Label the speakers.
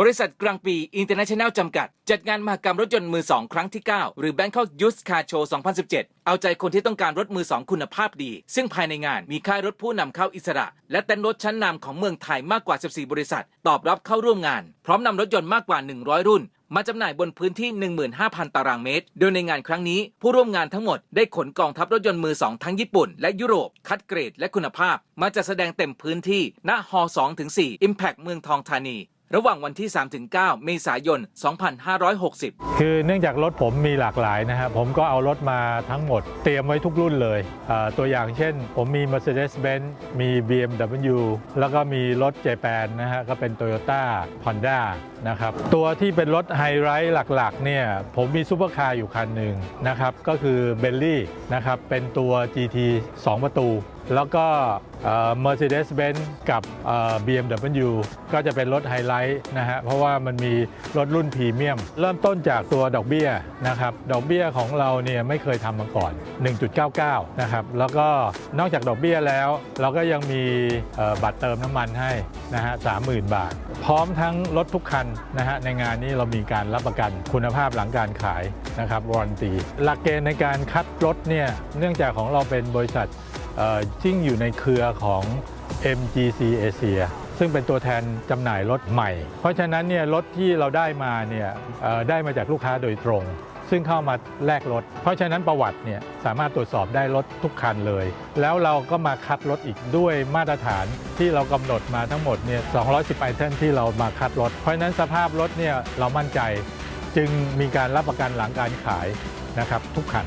Speaker 1: บริษัทกลางปีอินเตอร์เนชั่นแนลจำกัด จัดงานมหกรรมรถยนต์มือ2ครั้งที่ 9 หรือ Bangkok Used Car Show 2017 เอาใจคนที่ต้องการรถมือ2คุณภาพดี ซึ่งภายในงานมีค่ายรถผู้นำเข้าอิสระ และเต้นรถชั้นนำของเมืองไทยมากกว่า 14 บริษัท ตอบรับเข้าร่วมงาน พร้อมนำรถยนต์มากกว่า 100 รุ่นมาจำหน่ายบนพื้นที่ 15,000 ตารางเมตร โดยในงานครั้งนี้ ผู้ร่วมงานทั้งหมดได้ขนกองทัพรถยนต์มือ2ทั้งญี่ปุ่น และยุโรป คัดเกรดและคุณภาพ มาจัดแสดงเต็มพื้นที่ ณ ฮ 2-4 Impact เมืองทองธานี ระหว่างวันที่ 3-9 เมษายน 2560
Speaker 2: คือเนื่องจากรถผมมีหลากหลายนะฮะผมก็เอารถมาทั้งหมด เตรียมไว้ทุกรุ่นเลย ตัวอย่างเช่น ผมมี Mercedes-Benz มี BMW แล้วก็มีรถเจแปนนะฮะก็เป็น Toyota Honda นะครับตัวที่เป็นรถไฮไ i ท์หลักๆเนี่ยผมมีซูเปอร์คาร์อยู่คันหนึ่งนะครับก็คือ b e n l y นะครับเป็นตัว GT 2 ประตูแล้วก็เอ่อ Mercedes-Benz กับเอ่อ BMW ก็จะเป็นรถไฮไลท์นะฮะเพราะว่ามันมีรถรุ่นพรีเมียม เริ่มต้นจากตัวดอกเบี้ยนะครับดอกเบี้ยของเราเนี่ยไม่เคยทำมาก่อน 1.99 นะครับแล้วก็นอกจากดอกเบี้ยแล้ว เราก็ยังมีบัตรเติมน้ำมันให้นะฮะ30,000 บาท พร้อมทั้งรถทุกคันนะฮะในงานนี้เรามีการรับประกันคุณภาพหลังการขายนะครับวารันตีหลักเกณฑ์ในการคัดรถเนี่ยเนื่องจากของเราเป็นบริษัท เอ่อซึ่งอยู่ในเครือของ MGC Asia ซึ่งเป็นตัวแทนจำหน่ายรถใหม่ เพราะฉะนั้นเนี่ยรถที่เราได้มาเนี่ยได้มาจากลูกค้าโดยตรง ซึ่งเข้ามาแลกรถ เพราะฉะนั้นประวัติเนี่ยสามารถตรวจสอบได้รถทุกคันเลย แล้วเราก็มาคัดรถอีกด้วยมาตรฐานที่เรากำหนดมาทั้งหมดเนี่ย 210ไอเทมที่เรามาคัดรถ เพราะฉะนั้นสภาพรถเนี่ยเรามั่นใจจึงมีการรับประกันหลังการขายนะครับทุกคัน